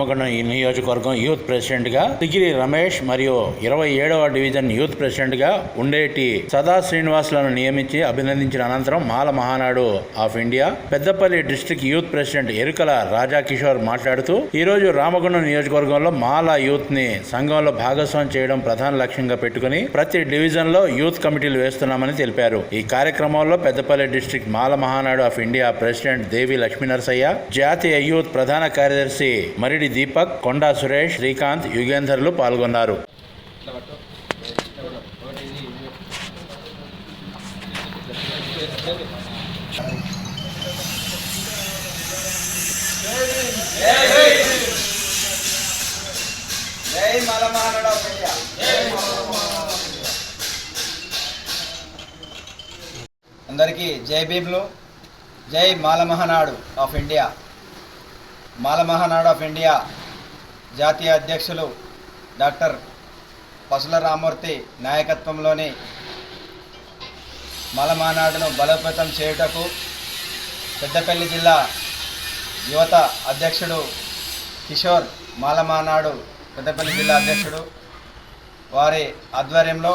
రామగుండం ఈ నియోజకవర్గం యూత్ ప్రెసిడెంట్గా తిగిరి రమేష్ మరియు ఇరవై ఏడవ డివిజన్ యూత్ ప్రెసిడెంట్గా ఉండేటి సదా శ్రీనివాసులను నియమించి అభినందించిన అనంతరం Mala Mahanadu of India Peddapalli district youth president Erukala Raja Kishore మాట్లాడుతూ ఈ రోజు రామగుండం నియోజకవర్గంలో మాల యూత్ని సంఘంలో భాగస్వామ్యం చేయడం ప్రధాన లక్ష్యంగా పెట్టుకుని ప్రతి డివిజన్లో యూత్ కమిటీలు వేస్తున్నామని తెలిపారు. ఈ కార్యక్రమంలో Peddapalli district Mala Mahanadu of India president Devi Lakshminarasayya జాతీయ యూత్ ప్రధాన కార్యదర్శి మరిడి దీపక్ కొండా సురేష్ శ్రీకాంత్ యుగేందర్లు పాల్గొన్నారు. అందరికీ Jai భీమ్లు. Jai Mala Mahanadu of India. Mala Mahanadu of India జాతీయ అధ్యక్షులు డాక్టర్ పసుల రామూర్తి నాయకత్వంలోని మాల మహానాడును బలోపేతం చేయుటకు పెద్దపల్లి జిల్లా యువత అధ్యక్షుడు కిషోర్ మాలమానాడు పెద్దపల్లి జిల్లా అధ్యక్షుడు వారి ఆధ్వర్యంలో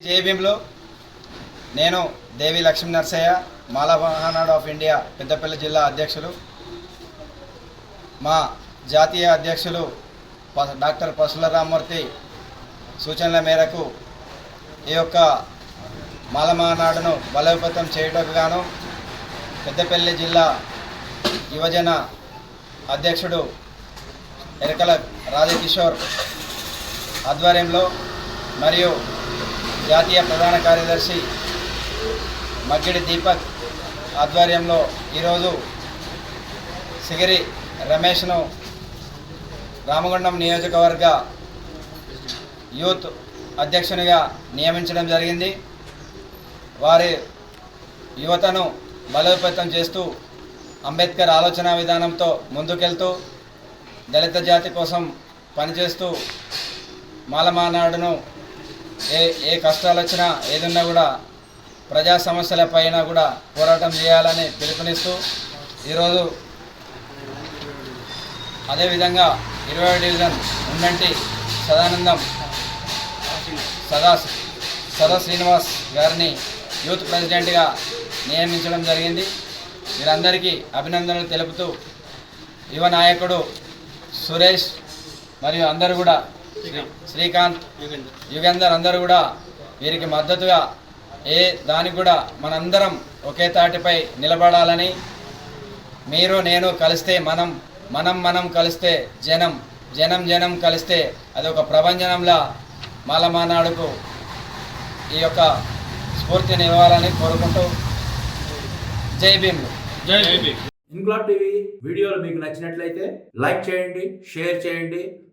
జేబీఎంలో నేను దేవి లక్ష్మీ నర్సయ్య మాలా మహానాడు ఆఫ్ ఇండియా పెద్దపల్లి జిల్లా అధ్యక్షులు మా జాతీయ అధ్యక్షులు ప- డాక్టర్ పసుల రామ్మూర్తి సూచనల మేరకు ఈ యొక్క మాల మహానాడును బలోపేతం చేయుటకు గాను పెద్దపల్లి జిల్లా యువజన అధ్యక్షుడు ఎరకల రాజకిషోర్ ఆధ్వర్యంలో మరియు జాతీయ ప్రధాన కార్యదర్శి మగ్గిడి దీపక్ ఆధ్వర్యంలో ఈరోజు సిగిరి రమేష్ను రామగుండం నియోజకవర్గ యూత్ అధ్యక్షునిగా నియమించడం జరిగింది. వారి యువతను బలోపేతం చేస్తూ అంబేద్కర్ ఆలోచన విధానంతో ముందుకెళ్తూ దళిత జాతి కోసం పనిచేస్తూ మాలమానాడును ఏ ఏ కష్టాలు వచ్చినా ఏదున్నా కూడా ప్రజా సమస్యల పైన కూడా పోరాటం చేయాలని పిలుపునిస్తూ ఈరోజు అదేవిధంగా ఇరవై డివిజన్ ఉన్నంటి సదానందం సదా సదా శ్రీనివాస్ గారిని యూత్ ప్రెసిడెంట్గా నియమించడం జరిగింది. వీరందరికీ అభినందనలు తెలుపుతూ యువ నాయకుడు సురేష్ మరియు అందరూ కూడా శ్రీ- శ్రీకాంత్ యుగేందర్. అందరూ కూడా వీరికి మద్దతుగా ఏ దానికి కూడా మనందరం ఒకే తాటిపై నిలబడాలని. మీరు నేను కలిస్తే మనం మనం మనం కలిస్తే జనం జనం జనం కలిస్తే అదొక ప్రభంజనంలా మాలమానాడుకు ఈ యొక్క స్ఫూర్తిని ఇవ్వాలని కోరుకుంటూ జై భీమ్లు ఇంక్లాబ్ టీవీ వీడియోలు మీకు నచ్చినట్లయితే లైక్ చేయండి షేర్ చేయండి